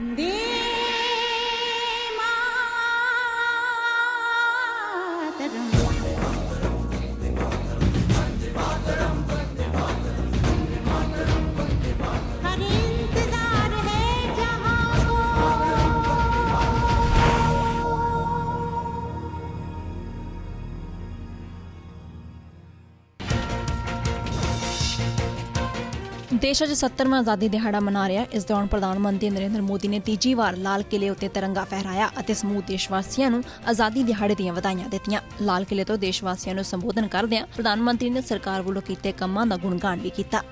ಒಂದೇ ਦੇਸ਼ ਅੱਜ 70ਵਾਂ ਆਜ਼ਾਦੀ ਦਿਹਾੜਾ ਮਨਾ ਰਿਹਾ ਇਸ ਦੌਰਾਨ ਪ੍ਰਧਾਨ ਮੰਤਰੀ ਨਰਿੰਦਰ ਮੋਦੀ ਨੇ ਤੀਜੀ ਵਾਰ ਲਾਲ ਕਿਲੇ ਉੱਤੇ ਤਿਰੰਗਾ ਫਹਿਰਾਇਆ ਅਤੇ ਸਮੂਹ ਦੇਸ਼ ਵਾਸੀਆਂ ਨੂੰ ਆਜ਼ਾਦੀ ਦਿਹਾੜੇ ਦੀਆਂ ਵਧਾਈਆਂ ਦਿੱਤੀਆਂ। ਲਾਲ ਕਿਲੇ ਤੋਂ ਦੇਸ਼ ਵਾਸੀਆਂ ਨੂੰ ਸੰਬੋਧਨ ਕਰਦਿਆਂ ਪ੍ਰਧਾਨ ਮੰਤਰੀ ਨੇ ਸਰਕਾਰ ਵੱਲੋਂ ਕੀਤੇ ਕੰਮਾਂ ਦਾ ਗੁਣਗਾਨ ਵੀ ਕੀਤਾ।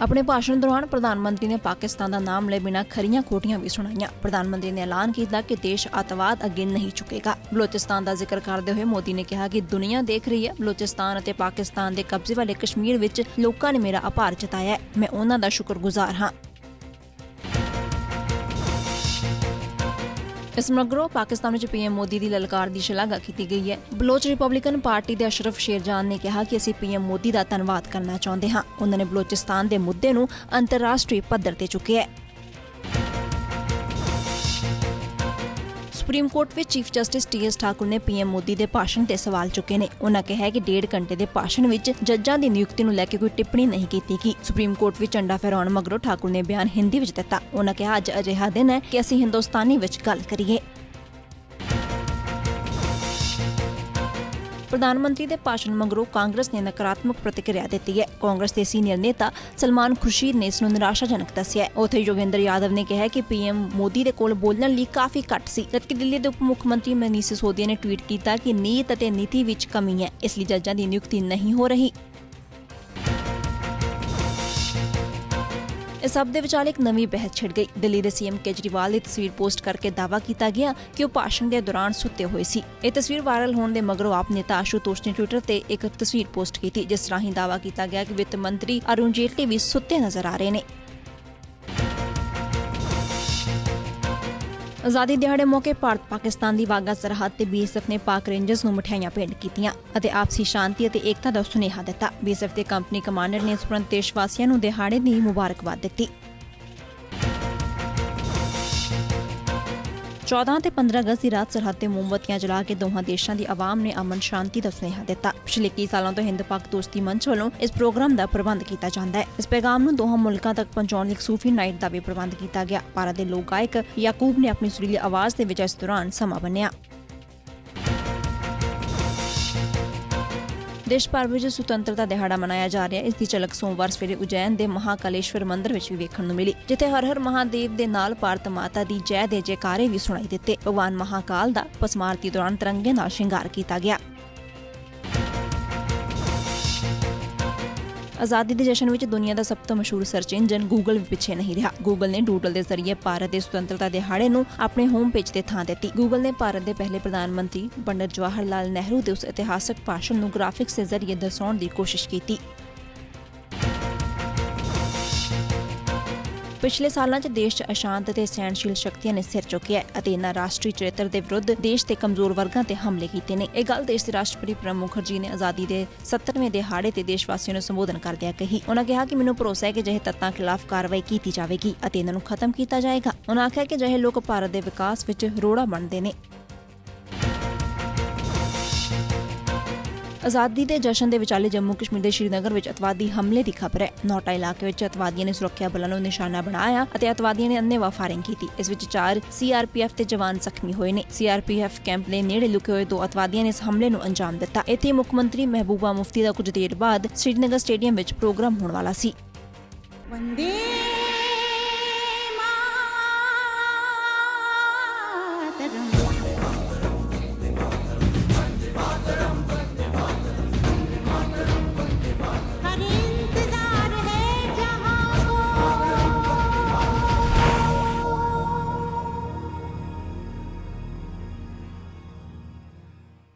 ਆਪਣੇ ਭਾਸ਼ਣ ਦੌਰਾਨ ਪ੍ਰਧਾਨ ਮੰਤਰੀ ਨੇ ਪਾਕਿਸਤਾਨ ਦਾ ਨਾਮ ਲੈ ਬਿਨਾ ਖਰੀਆਂ ਖੋਟੀਆਂ ਵੀ ਸੁਣਾਈਆਂ। ਪ੍ਰਧਾਨ ਮੰਤਰੀ ਨੇ ਐਲਾਨ ਕੀਤਾ ਕਿ ਦੇਸ਼ ਅੱਤਵਾਦ ਅੱਗੇ ਨਹੀਂ ਝੁਕੇਗਾ। ਬਲੋਚਿਸਤਾਨ ਦਾ ਜ਼ਿਕਰ ਕਰਦੇ ਹੋਏ ਮੋਦੀ ਨੇ ਕਿਹਾ ਕਿ ਦੁਨੀਆ ਦੇਖ ਰਹੀ ਹੈ, ਬਲੋਚਿਸਤਾਨ ਅਤੇ ਪਾਕਿਸਤਾਨ ਦੇ ਕਬਜ਼ੇ ਵਾਲੇ ਕਸ਼ਮੀਰ ਵਿੱਚ ਲੋਕਾਂ ਨੇ ਮੇਰਾ ਆਭਾਰ ਜਤਾਇਆ ਹੈ। ਮੈਂ ਉਹਨਾਂ ਦਾ ਸ਼ੁਕਰਗੁਜ਼ਾਰ ਹਾਂ। ਇਸ ਮਗਰੋਂ ਪਾਕਿਸਤਾਨ ਵਿੱਚ ਪੀਐਮ ਮੋਦੀ ਦੀ ਲਲਕਾਰ ਦੀ ਸ਼ਲਾਘਾ ਕੀਤੀ ਗਈ ਹੈ। ਬਲੋਚ ਰਿਪਬਲਿਕਨ ਪਾਰਟੀ ਦੇ ਅਸ਼ਰਫ ਸ਼ੇਰਜਾਨ ਨੇ ਕਿਹਾ ਕਿ ਅਸੀਂ ਪੀਐਮ ਮੋਦੀ ਦਾ ਧੰਨਵਾਦ ਕਰਨਾ ਚਾਹੁੰਦੇ ਹਾਂ। ਉਹਨਾਂ ਨੇ ਬਲੋਚਿਸਤਾਨ ਦੇ ਮੁੱਦੇ ਨੂੰ ਅੰਤਰਰਾਸ਼ਟਰੀ ਪੱਧਰ ਤੇ ਚੁੱਕਿਆ ਹੈ। ਸੁਪਰੀਮ ਕੋਰਟ ਵਿੱਚ chief justice T S Thakur ਨੇ ਪੀਐਮ ਮੋਦੀ ਦੇ ਭਾਸ਼ਣ ਤੇ ਸਵਾਲ ਚੁੱਕੇ ਨੇ। ਉਹਨਾਂ ਕਿਹਾ ਕਿ ਡੇਢ ਘੰਟੇ ਦੇ ਭਾਸ਼ਣ ਵਿੱਚ ਜੱਜਾਂ ਦੀ ਨਿਯੁਕਤੀ ਨੂੰ ਲੈ ਕੇ ਕੋਈ ਟਿੱਪਣੀ ਨਹੀਂ ਕੀਤੀ ਗਈ। ਸੁਪਰੀਮ ਕੋਰਟ ਵਿੱਚ ਝੰਡਾ ਫਹਿਰਾਉਣ ਮਗਰੋਂ ਠਾਕੁਰ ਨੇ ਬਿਆਨ ਹਿੰਦੀ ਵਿੱਚ ਦਿੱਤਾ। ਉਹਨਾਂ ਕਿਹਾ, ਅੱਜ ਅਜਿਹਾ ਦਿਨ ਹੈ ਕਿ ਅਸੀਂ ਹਿੰਦੁਸਤਾਨੀ ਵਿੱਚ ਗੱਲ ਕਰੀਏ। ਪ੍ਰਧਾਨ ਮੰਤਰੀ ਦੇ ਭਾਸ਼ਣ ਮਗਰੋਂ ਕਾਂਗਰਸ ਨੇ ਨਕਾਰਾਤਮਕ ਪ੍ਰਤੀਕਿਰਿਆ ਦਿੱਤੀ ਹੈ। ਕਾਂਗਰਸ ਦੇ ਸੀਨੀਅਰ ਨੇਤਾ ਸਲਮਾਨ ਖੁਰਸ਼ੀਦ ਨੇ ਇਸ ਨੂੰ ਨਿਰਾਸ਼ਾਜਨਕ ਦੱਸਿਆ ਹੈ। ਉੱਥੇ ਯੋਗੇਂਦਰ ਯਾਦਵ ਨੇ ਕਿਹਾ ਕਿ ਪੀਐਮ ਮੋਦੀ ਦੇ ਕੋਲ ਬੋਲਣ ਲਈ ਕਾਫੀ ਘੱਟ ਸੀ। ਜਦਕਿ ਦਿੱਲੀ ਦੇ ਉਪ ਮੁੱਖ ਮੰਤਰੀ ਮਨੀਸ਼ ਸਿਸੋਦੀਆ ਨੇ ਟਵੀਟ ਕੀਤਾ ਕਿ ਨੀਤ ਅਤੇ ਨੀਤੀ ਵਿੱਚ ਕਮੀ ਹੈ। ਇਸ ਲਈ ਜੱਜਾਂ ਦੀ ਨਿਯੁਕਤੀ ਨਹੀਂ ਹੋ ਰਹੀ। ਇਸ ਸਭ ਦੇ ਵਿਚਾਲੇ ਇੱਕ ਨਵੀਂ ਬਹਿਸ ਛਿੜ ਗਈ। ਦਿੱਲੀ ਦੇ ਸੀਐਮ ਕੇਜਰੀਵਾਲ ਦੀ ਤਸਵੀਰ ਪੋਸਟ ਕਰਕੇ ਦਾਵਾ ਕੀਤਾ ਗਿਆ ਕਿ ਉਹ ਭਾਸ਼ਣ ਦੇ ਦੌਰਾਨ ਸੁੱਤੇ ਹੋਏ ਸੀ। ਇਹ ਤਸਵੀਰ ਵਾਇਰਲ ਹੋਣ ਦੇ ਮਗਰੋਂ ਆਪ ਨੇਤਾ ਆਸ਼ੂਤੋਸ਼ ਨੇ ਟਵਿੱਟਰ ਤੇ ਇੱਕ ਤਸਵੀਰ ਪੋਸਟ ਕੀਤੀ, ਜਿਸ ਰਾਹੀਂ ਦਾਵਾ ਕੀਤਾ ਗਿਆ ਕਿ ਵਿੱਤ ਮੰਤਰੀ ਅਰੁਣ ਜੇਟਲੀ ਵੀ ਸੁੱਤੇ ਨਜ਼ਰ ਆ ਰਹੇ ਨੇ। ਆਜ਼ਾਦੀ ਦਿਹਾੜੇ ਮੌਕੇ ਭਾਰਤ ਪਾਕਿਸਤਾਨ ਦੀ ਵਾਗਾ ਸਰਹੱਦ ਤੇ ਬੀਐਸਐਫ ਨੇ ਪਾਕ ਰੇਂਜਰਸ ਨੂੰ ਮਠਿਆਈਆਂ ਭੇਂਟ ਕੀਤੀਆਂ ਅਤੇ ਆਪਸੀ ਸ਼ਾਂਤੀ ਅਤੇ ਏਕਤਾ ਦਾ ਸੁਨੇਹਾ ਦਿੱਤਾ। ਬੀਐਸਐਫ ਦੇ ਕੰਪਨੀ ਕਮਾਂਡਰ ਨੇ ਇਸ ਉਪਰੰਤ ਦੇਸ਼ ਵਾਸੀਆਂ ਨੂੰ ਦਿਹਾੜੇ ਦੀ ਮੁਬਾਰਕਬਾਦ ਦਿੱਤੀ। 14 ਤੇ 15 ਅਗਸਤ ਦੀ ਰਾਤ ਸਰਹੱਦ ਤੇ ਮੋਮਬੱਤੀਆਂ ਜਲਾ ਕੇ ਦੋਹਾਂ ਦੇਸ਼ਾਂ ਦੀ ਆਵਾਮ ਨੇ ਅਮਨ ਸ਼ਾਂਤੀ ਦਾ ਸੁਨੇਹਾ ਦਿੱਤਾ। ਪਿਛਲੇ ਕਈ ਸਾਲਾਂ ਤੋਂ ਹਿੰਦ ਪਾਕ ਦੋਸਤੀ ਮੰਚ ਵੱਲੋਂ ਇਸ ਪ੍ਰੋਗਰਾਮ ਦਾ ਪ੍ਰਬੰਧ ਕੀਤਾ ਜਾਂਦਾ ਹੈ। ਇਸ ਪੈਗਾਮ ਨੂੰ ਦੋਹਾਂ ਮੁਲਕਾਂ ਤੱਕ ਪਹੁੰਚਾਉਣ ਲਈ ਇੱਕ ਸੂਫੀ ਨਾਈਟ ਦਾ ਵੀ ਪ੍ਰਬੰਧ ਕੀਤਾ ਗਿਆ। ਭਾਰਤ ਦੇ ਲੋਕ ਗਾਇਕ ਯਾਕੂਬ ਨੇ ਆਪਣੀ ਸੁਰੀਲੀ ਆਵਾਜ਼ ਦੇ ਵਿੱਚ ਇਸ ਦੌਰਾਨ ਸਮਾਂ ਬੰਨਿਆ। ਦੇਸ਼ ਭਰ ਵਿੱਚ ਸੁਤੰਤਰਤਾ ਦਿਹਾੜਾ ਮਨਾਇਆ ਜਾ ਰਿਹਾ ਹੈ। ਇਸ ਦੀ ਝਲਕ ਸੋਮਵਾਰ ਸਵੇਰੇ ਉਜੈਨ ਦੇ ਮਹਾਕਾਲੇਸ਼ਵਰ ਮੰਦਿਰ ਵਿੱਚ ਵੀ ਵੇਖਣ ਨੂੰ ਮਿਲੀ, ਜਿੱਥੇ ਹਰ ਹਰ ਮਹਾਦੇਵ ਦੇ ਨਾਲ ਭਾਰਤ ਮਾਤਾ ਦੀ ਜੈ ਦੇ ਜੈਕਾਰੇ ਵੀ ਸੁਣਾਈ ਦਿੱਤੇ। ਭਗਵਾਨ ਮਹਾਕਾਲ ਦਾ ਪਸਮਾਰਤੀ ਦੌਰਾਨ ਤਿਰੰਗੇ ਨਾਲ ਸ਼ਿੰਗਾਰ ਕੀਤਾ ਗਿਆ। ਆਜ਼ਾਦੀ ਦੇ ਜਸ਼ਨ ਵਿੱਚ ਦੁਨੀਆ ਦਾ ਸਭ ਤੋਂ ਮਸ਼ਹੂਰ ਸਰਚ ਇੰਜਨ ਗੂਗਲ ਵੀ ਪਿੱਛੇ ਨਹੀਂ ਰਿਹਾ। ਗੂਗਲ ਨੇ ਡੂਡਲ ਦੇ ਜ਼ਰੀਏ ਭਾਰਤ ਦੇ ਸੁਤੰਤਰਤਾ ਦਿਹਾੜੇ ਨੂੰ ਆਪਣੇ ਹੋਮ ਪੇਜ ਤੇ ਥਾਂ ਦਿੱਤੀ। ਗੂਗਲ ਨੇ ਭਾਰਤ ਦੇ ਪਹਿਲੇ ਪ੍ਰਧਾਨ ਮੰਤਰੀ ਪੰਡਿਤ ਜਵਾਹਰ ਲਾਲ ਨਹਿਰੂ ਦੇ ਉਸ ਇਤਿਹਾਸਕ ਭਾਸ਼ਣ ਨੂੰ ਗ੍ਰਾਫਿਕਸ ਦੇ ਜ਼ਰੀਏ ਦਰਸਾਉਣ ਦੀ ਕੋਸ਼ਿਸ਼ ਕੀਤੀ। ਪਿਛਲੇ ਸਾਲਾਂ 'ਚ ਦੇਸ਼ 'ਚ ਅਸ਼ਾਂਤ ਅਤੇ ਸਹਿਣਸ਼ੀਲ ਸ਼ਕਤੀਆਂ ਨੇ ਸਿਰ ਚੁੱਕਿਆ ਹੈ ਅਤੇ ਇਹਨਾਂ ਰਾਸ਼ਟਰੀ ਚਰਿੱਤਰ ਦੇ ਵਿਰੁੱਧ ਦੇਸ਼ ਦੇ ਕਮਜ਼ੋਰ ਵਰਗਾਂ ਤੇ ਹਮਲੇ ਕੀਤੇ ਨੇ। ਇਹ ਗੱਲ ਦੇਸ਼ ਦੇ ਰਾਸ਼ਟਰਪਤੀ ਪ੍ਰਣਬ ਮੁਖਰਜੀ ਨੇ ਆਜ਼ਾਦੀ ਦੇ 70ਵੇਂ ਦਿਹਾੜੇ ਤੇ ਦੇਸ਼ ਵਾਸੀਆਂ ਨੂੰ ਸੰਬੋਧਨ ਕਰਦਿਆਂ ਕਹੀ। ਉਹਨਾਂ ਕਿਹਾ ਕਿ ਮੈਨੂੰ ਭਰੋਸਾ ਹੈ ਕਿ ਜਿਹੇ ਤੱਤਾਂ ਖਿਲਾਫ ਕਾਰਵਾਈ ਕੀਤੀ ਜਾਵੇਗੀ ਅਤੇ ਇਹਨਾਂ ਨੂੰ ਖਤਮ ਕੀਤਾ ਜਾਏਗਾ। ਉਹਨਾਂ ਆਖਿਆ ਕਿ ਜਿਹੇ ਲੋਕ ਭਾਰਤ ਦੇ ਵਿਕਾਸ ਵਿੱਚ ਰੋੜਾ ਬਣਦੇ ਨੇ। ਆਜ਼ਾਦੀ ਦੇ ਜਸ਼ਨ ਦੇ ਵਿਚਾਲੇ ਜੰਮੂ ਕਸ਼ਮੀਰ ਦੇ ਸ਼੍ਰੀਨਗਰ ਵਿੱਚ ਅਤਵਾਦੀ ਹਮਲੇ ਦੀ ਖਬਰ ਹੈ। ਨੌਟਾ ਇਲਾਕੇ ਵਿੱਚ ਅਤਵਾਦੀਆਂ ਨੇ ਸੁਰੱਖਿਆ ਬਲਾਂ ਨੂੰ ਨਿਸ਼ਾਨਾ ਬਣਾਇਆ ਅਤੇ ਅਤਵਾਦੀਆਂ ਨੇ ਅੰਨੇਵਾਹ ਫਾਇਰਿੰਗ ਕੀਤੀ। ਇਸ ਵਿੱਚ 4 ਸੀਆਰਪੀਐਫ ਦੇ ਜਵਾਨ ਜ਼ਖਮੀ ਹੋਏ ਨੇ। ਸੀਆਰਪੀਐਫ ਕੈਂਪ ਦੇ ਨੇੜੇ ਲੁਕੇ ਹੋਏ ਦੋ ਅਤਵਾਦੀਆਂ ਨੇ ਇਸ ਹਮਲੇ ਨੂੰ ਅੰਜਾਮ ਦਿੱਤਾ। ਇੱਥੇ ਮੁੱਖ ਮੰਤਰੀ ਮਹਿਬੂਬਾ ਮੁਫਤੀ ਦਾ ਕੁਝ ਦੇਰ ਬਾਅਦ ਸ਼੍ਰੀਨਗਰ ਸਟੇਡੀਅਮ ਵਿੱਚ ਪ੍ਰੋਗਰਾਮ ਹੋਣ ਵਾਲਾ ਸੀ। ਵੰਦੇ